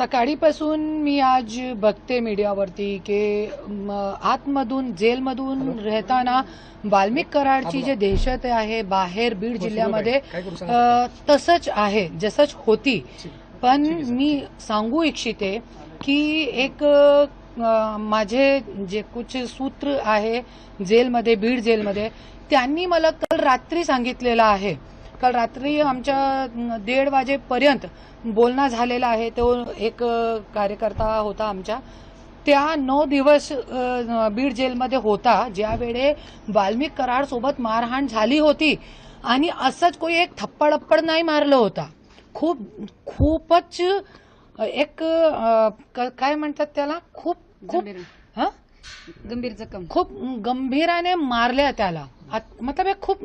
सकाळीपासून मी आज बघते मीडियावरती की आतमधून जेलमधून राहताना वाल्मिक कराडची जे दहशत आहे बाहेर बीड जिल्ह्यामध्ये अ, तसंच आहे जसंच होती. पण मी सांगू इच्छिते की एक माझे जे कुछ सूत्र आहे जेलमध्ये बीड जेलमध्ये त्यांनी मला काल रात्री सांगितलेलं आहे. काल रात्री आमच्या दीड वाजेपर्यंत बोलणं झालेलं आहे. तो एक कार्यकर्ता होता आमच्या. त्या नऊ दिवस बीड जेलमध्ये होता. ज्यावेळे वाल्मिक कराड सोबत मारहाण झाली होती आणि असंच कोणी एक थप्पडप्पड नाही मारलं होता. खूप खूपच एक काय म्हणतात त्याला? खूप खूप गंभीर. हं? गंभीर जखम. खूप गंभीराने मारल्या त्याला. मतलब हे खूप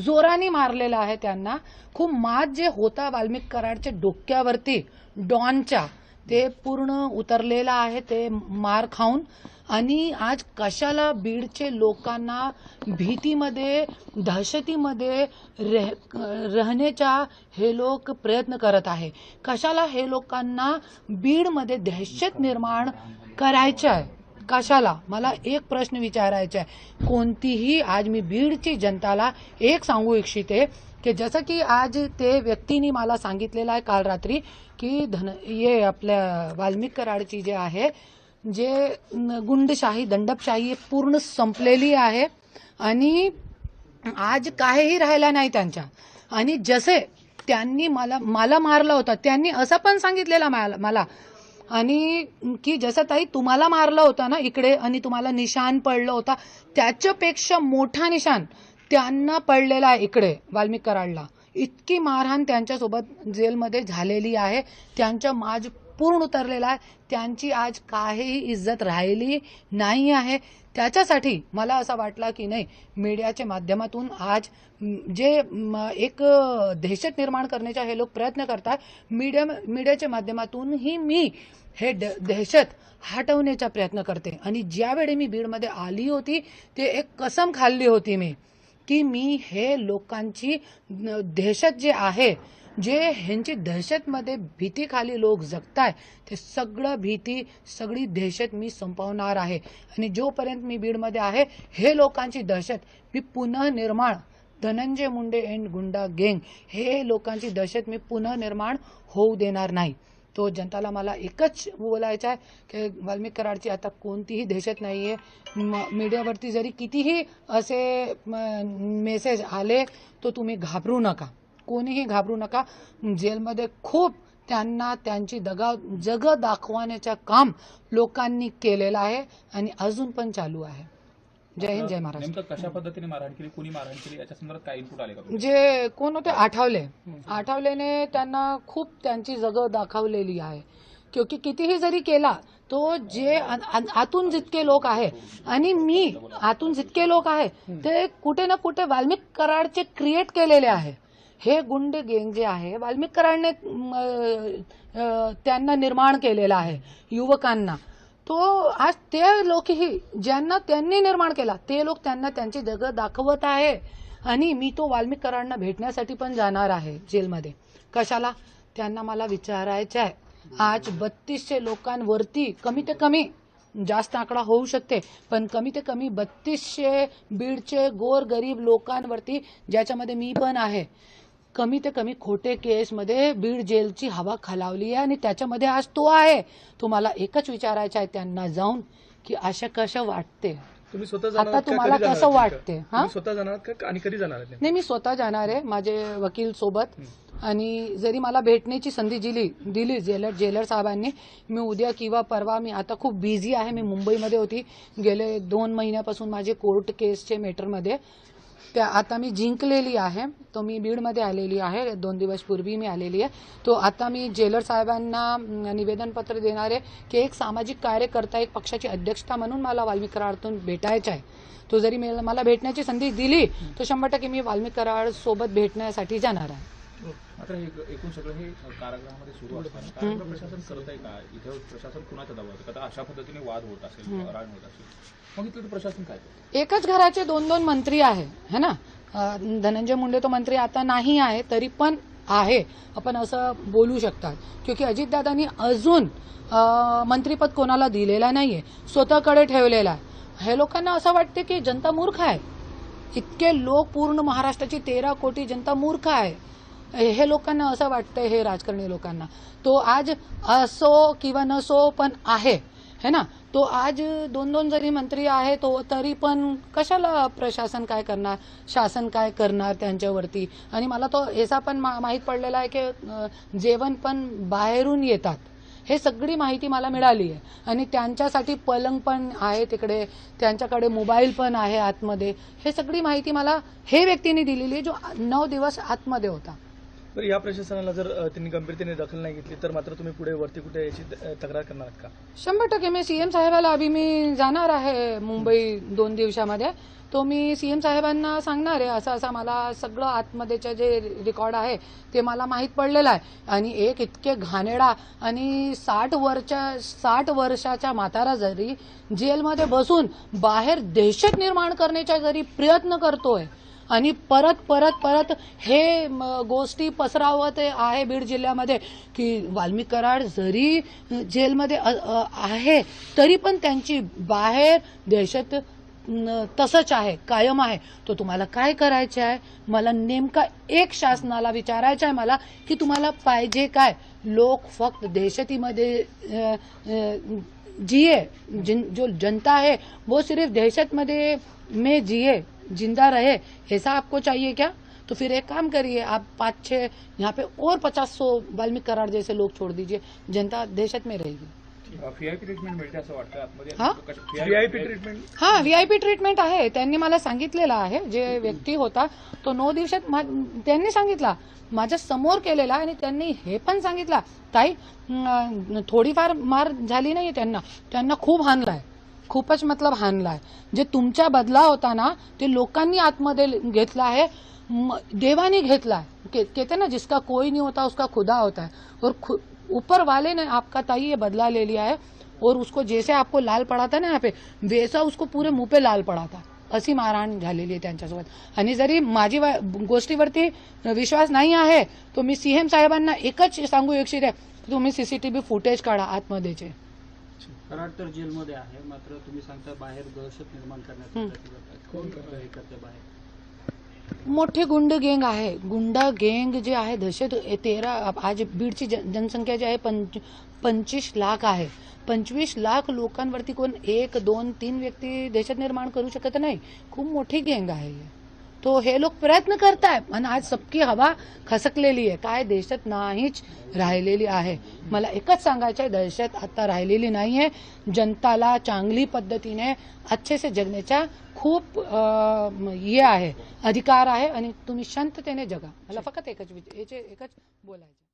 जोराने मारलेलं आहे त्यांना. खूप मात जे होता वाल्मिक कराडच्या डोक्यावरती डॉनच्या ते पूर्ण उतरलेलं आहे ते मार खाऊन. आणि आज कशाला बीडचे लोकांना भीतीमध्ये दहशतीमध्ये रह- राहण्याचा हे लोक प्रयत्न करत आहे. कशाला हे लोकांना बीडमध्ये दहशत निर्माण करायचं आहे कशाला? मला एक प्रश्न विचारायचा आहे. कोणतीही आज मी बीडची जनताला एक सांगू इच्छिते की जसं की आज ते व्यक्तीने मला सांगितलेलं आहे काल रात्री की धन ये आपल्या वाल्मिक कराडची जे आहे जे न- गुंडशाही दंडपशाही पूर्ण संपलेली आहे आणि आज काहीही राहिला नाही त्यांच्या. आणि जसे त्यांनी मला मला मारला होता त्यांनी असं पण सांगितलेलं मला मला. आणि की जसं ताई तुम्हाला मारलं होतं ना इकडे आणि तुम्हाला निशाण पडलं होता त्याच्यापेक्षा मोठा निशाण त्यांना पडलेला आहे इकडे वाल्मिक कराडला. इतकी मारहाण त्यांच्यासोबत जेलमध्ये झालेली आहे. त्यांच्या माज पूर्ण उतरलेला आहे. त्यांची आज काहीही इज्जत राहिली नाही आहे. त्याच्यासाठी मला असं वाटलं की नाही मीडियाच्या माध्यमातून आज जे म, एक दहशत निर्माण करण्याचा हे लोक प्रयत्न करतात मीडिया मीडियाच्या माध्यमातूनही मी हे ड दहशत हटवण्याचा प्रयत्न करते. आणि ज्यावेळी मी बीडमध्ये आली होती ते एक कसम खाल्ली होती मी की मी हे लोकांची दहशत जे आहे जे ह्यांची दहशतमध्ये भीतीखाली लोक जगताय ते सगळं भीती सगळी दहशत मी संपवणार आहे. आणि जोपर्यंत मी बीडमध्ये आहे हे लोकांची दहशत मी पुनर्निर्माण धनंजय मुंडे अँड गुंडा गँग हे लोकांची दहशत मी पुनर्निर्माण होऊ देणार नाही. तो जनताला मला एकच बोलायचं आहे की वाल्मिक कराडची आता कोणतीही दहशत नाही आहे मीडियावरती जरी कितीही असे मेसेज आले तो तुम्ही घाबरू नका. कोणीही घाबरू नका. जेलमध्ये खूप त्यांना त्यांची दगा जग दाखवण्याचं काम लोकांनी केलेलं आहे आणि अजून पण चालू आहे. जय हिंद जय महाराष्ट्र. कशा पद्धतीने मारहाण केली कोणी मारहाण केली याच्या संदर्भात काय इनपुट आले का जे कोण होते आठवले. आठवलेने त्यांना खूप त्यांची जग दाखवलेली आहे. क्योंकि कितीही जरी केला तो जे आतून जितके लोक आहे आणि मी आतून जितके लोक आहे ते कुठे ना कुठे वाल्मिक कराडचे क्रिएट केलेले आहे. हे गुंड गेंग जे आहे वाल्मिकरांनी त्यांना निर्माण केलेला आहे युवकांना. तो आज ते लोकही ज्यांना त्यांनी निर्माण केला ते लोक त्यांना त्यांची जगह दाखवत आहे. आणि मी तो वाल्मिकरांना भेटण्यासाठी पण जाणार आहे जेलमध्ये. कशाला? त्यांना मला विचारायचं आहे. आज बत्तीसशे लोकांवरती कमी ते कमी जास्त आकडा होऊ शकते पण कमी ते कमी बत्तीसशे बीडचे गोर गरीब लोकांवरती ज्याच्यामध्ये मी पण आहे कमी ते कमी खोटे केसमध्ये बीड जेलची हवा खालावली आहे आणि त्याच्यामध्ये आज तो आहे. तुम्हाला एकच विचारायचं आहे त्यांना जाऊन की अशा कसं वाटते. तुम्ही स्वतः आता? तुम्हाला कसं वाटते? हा? स्वतः जाणार आणि कधी जाणार? नाही मी स्वतः जाणार आहे माझे वकील सोबत. आणि जरी मला भेटण्याची संधी दिली दिली जेलर जेलर साहेबांनी मी उद्या किंवा परवा मी आता खूप बिझी आहे. मी मुंबईमध्ये होती. गेले दोन महिन्यापासून माझे कोर्ट केसचे मॅटरमध्ये त्या आता मी जिंकलेली आहे. तो मी बीडमध्ये आलेली आहे. दोन दिवस पूर्वी मी आलेली आहे. तो आता मी जेलर साहेबांना निवेदनपत्र देणार आहे की एक सामाजिक कार्यकर्ता एक पक्षाची अध्यक्षता म्हणून मला वाल्मिक कराडतून भेटायचं आहे. तो जरी मला मला भेटण्याची संधी दिली तर शंभर टक्के मी वाल्मिक कराड सोबत भेटण्यासाठी जाणार आहे. मात्र हे एकूण सगळं हे कारागृहामध्ये सुरू असताना कारागृह प्रशासन करत आहे का? इथे प्रशासन कुणाचा दबाव आहे? आता अशा पद्धतीने वाद होत असेल राण होत असेल. मग इथलं प्रशासन काय एकच घराचे दोन दोन मंत्री आहे है ना? धनंजय मुंडे तो मंत्री आता नाही आहे तरी पण आहे. आपण असं बोलू शकतात. क्योंकि अजितदादांनी अजून मंत्रीपद कोणाला दिलेला नाहीये स्वतःकडे ठेवलेला आहे. हे लोकांना असं वाटते की जनता मूर्ख आहे. इतके लोक पूर्ण महाराष्ट्राची तेरा कोटी जनता मूर्ख आहे. हे लोकांना असं वाटतंय हे राजकारणी लोकांना. तो आज असो किंवा नसो पण आहे है ना? तो आज दोन दोन जरी मंत्री आहे तो तरी पण कशाला प्रशासन काय करणार? शासन काय करणार त्यांच्यावरती? आणि मला तो याचा पण मा- माहीत पडलेला आहे की जेवण पण बाहेरून येतात. हे सगळी माहिती मला मिळाली आहे. आणि त्यांच्यासाठी पलंग पण आहे तिकडे त्यांच्याकडे मोबाईल पण आहे आतमध्ये. हे सगळी माहिती मला हे व्यक्तीने दिलेली आहे जो नऊ दिवस आतमध्ये होता. तर या प्रशासनाला जर त्यांनी गंभीरतेने दखल नाही घेतली तर मात्र तुम्ही पुढे वरती कुठे याची तक्रार करणार आहात का? शंभर टक्के. मी सीएम साहेबाला अभि मी जाणार आहे मुंबई दोन दिवसामध्ये. तो मी सीएम साहेबांना सांगणार आहे. असं असं मला सगळं आतमध्येचे जे रेकॉर्ड आहे ते मला माहीत पडलेलं आहे. आणि एक इतके घाणेडा आणि साठ वर्षा साठ वर्षाच्या म्हातारा जरी जेलमध्ये बसून बाहेर दहशत निर्माण करण्याच्या जरी प्रयत्न करतोय आणि परत परत परत हे गोष्टी पसरावत आहे बीड जिल्ह्यामध्ये की वाल्मिक कराड जरी जेलमध्ये आहे तरी पण त्यांची बाहेर दहशत तसंच आहे कायम आहे. तो तुम्हाला काय करायचे आहे? मला नेमका एक शासनाला विचारायचं आहे मला की तुम्हाला पाहिजे काय? लोक फक्त दहशतीमध्ये जिए जिन जो जनता है वो सिर्फ दहशत में जिए जिंदा रहे ऐसा आपको चाहिए क्या? तो फिर एक काम करिए आप पाँच छः यहाँ पे और पचास सौ वाल्मीकि करार जैसे लोग छोड़ दीजिए जनता दहशत में रहेगी। व्हीआयपी ट्रीटमेंट मिळते असं वाटतं आतमध्ये हा? व्हीआयपी ट्रीटमेंट हा व्हीआयपी ट्रीटमेंट आहे त्यांनी मला सांगितलेलं आहे जे व्यक्ती होता तो नऊ दिवसात त्यांनी सांगितला माझ्यासमोर केलेला आणि त्यांनी हे पण सांगितलं ताई थोडीफार मार झाली नाही त्यांना त्यांना खूप हाणलाय खूपच मतलब हाणलाय. जे तुमच्या बदला होता ना ते लोकांनी आतमध्ये घेतला आहे. देवाने देवानी घेतला है के- कहते ना जिसका कोई नहीं होता उसका खुदा होता है. और खु- ऊपर वाले ने आपका ताई ये बदला ले लिया है और उसको जैसे आपको लाल पड़ा था ना यहाँ पे वैसा उसको पूरे मुंह पे लाल पड़ा था। अशी मारहाण झालेली आहे त्यांच्यासोबत. आणि जरी माझी गोष्टीवरती विश्वास नाही आहे तो मी सीएम साहेबांना एकच सांगू इच्छिते की तुम्ही सीसीटीव्ही फुटेज काढा आतमध्येचे. कराड तर जेलमध्ये आहे मात्र तुम्ही सांगता बाहेर दहशत निर्माण करताय. कोण हे करते बाहेर? मोठे गुंड गँग आहे. गुंडा गँग जे आहे दहशत तेरा आज बीडची जन- जनसंख्या जी आहे पंच पंचवीस लाख आहे. पंचवीस लाख लोकांवरती कोण एक दोन तीन व्यक्ती दहशत निर्माण करू शकत नाही. खूप मोठी गँग आहे ही. तो हे लोक प्रयत्न करताय पण आज सबकी हवा खसकलेली आहे. काय देशात नाहीच राहिलेली आहे. मला एकच सांगायचं आहे दहशत आता राहिलेली नाही आहे जनताला चांगली पद्धतीने अच्छे से जगण्याचा खूप हे आहे अधिकार आहे आणि तुम्ही शांततेने जगा. मला फक्त एकच याचे एकच बोलायचं